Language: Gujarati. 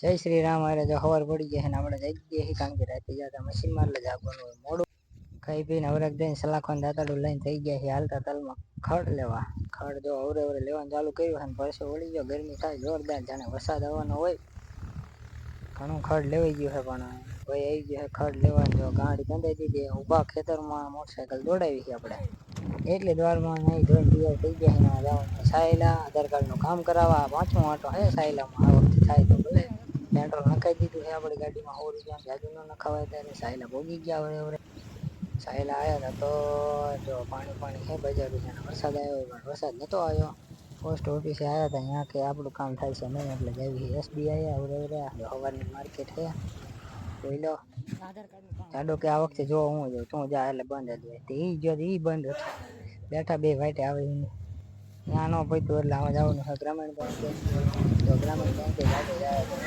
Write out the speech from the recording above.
જય શ્રી રામ. અરે જો ખબર પડી છે ને આપણે જઈ દઈએ કારણ કે રાતે જતા મશીનમાં એટલે જવાનું હોય. મોડું ખાઈ પીને અવરક દઈને સલાખવાન દાતાડું લઈને થઈ ગયા છે હાલતા તલમાં. ખડ લેવા. ખડ જો અવરે અવરે લેવાનું ચાલુ કર્યું ને પરસો વળી ગયો. ગરમી થાય જોરદાર. જાણે વરસાદ આવવાનો હોય. ઘણું ખડ લેવાઈ ગયું છે પણ ભાઈ આવી ગયો ખડ લેવાનું જો ગાડી બંધાઈ દીધી ઊભા ખેતરમાં મોટરસાયકલ દોડાવી છે આપણે. એટલી દ્વારમાં નહીં ધોઈ તૈયાર થઈ ગયા સાયલા આધાર કાર્ડનું કામ કરાવવા. પાંચમો આટો હે સાયલામાં. આ વખતે થાય તો નખાઈ દીધું છે આપણી ગાડીમાં સો રૂપિયા જાજુ ન નખાવાય ત્યારે સાયલા ભોગી ગયા હવે હવે સાયલા આવ્યા હતા તો જો પાણી પાણી છે બજારું છે ને વરસાદ આવ્યો પણ વરસાદ નહોતો આવ્યો પોસ્ટ ઓફિસે આવ્યા હતા ત્યાં કે આપણું કામ થાય છે નહીં એટલે જઈ એસબીઆઈ હવે હવે સવારની માર્કેટ છે જોઈ લો જાડો કે આ વખતે જો હું જોઉં તું જા એટલે બંધ જ હોય તે ઈ જો ઈ બંધ હતો બેઠા બે વાઈટે આવે ઈ ત્યાં ન પહોંચ્યું એટલે આવા જવાનું છે ગ્રામીણ બેંકે તો ગ્રામીણ બેંકે જાતે જાય